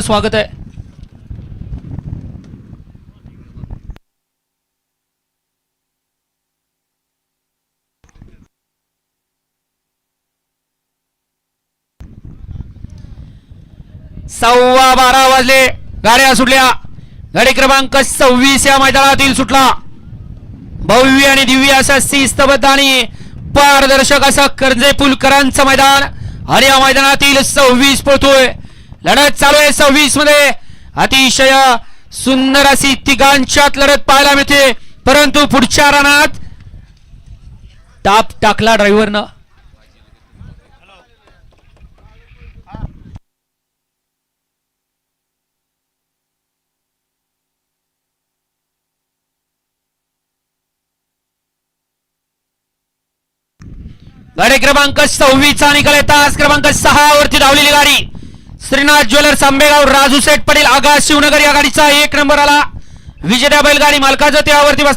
स्वागत आहे. सव्वा बारा वाजले. गाड्या सुटल्या. गाडी क्रमांक सव्वीस या मैदानातील सुटला. भव्य आणि दिव्य असा शिस्तबद्ध आणि पारदर्शक असा कर्जे पुलकरांचं मैदान. आणि या मैदानातील सव्वीस पळतोय लढत चालू आहे सव्वीसमध्ये. अतिशय सुंदर अशी तिघांच्यात लढत पाहायला मिळते. परंतु पुढच्या रानात ताप टाकला ड्रायव्हरनं. गाडी क्रमांक सव्वीस चा निकाल तास क्रमांक सहा वरती धावलेली गाडी. श्रीनाथ ज्वेलर्स आंबेगाव राजू सेठ पटेल आगा शिवनगर या गाडीचा एक नंबर आला. विजेत्या बैलगाडी मालकाचं त्यावरती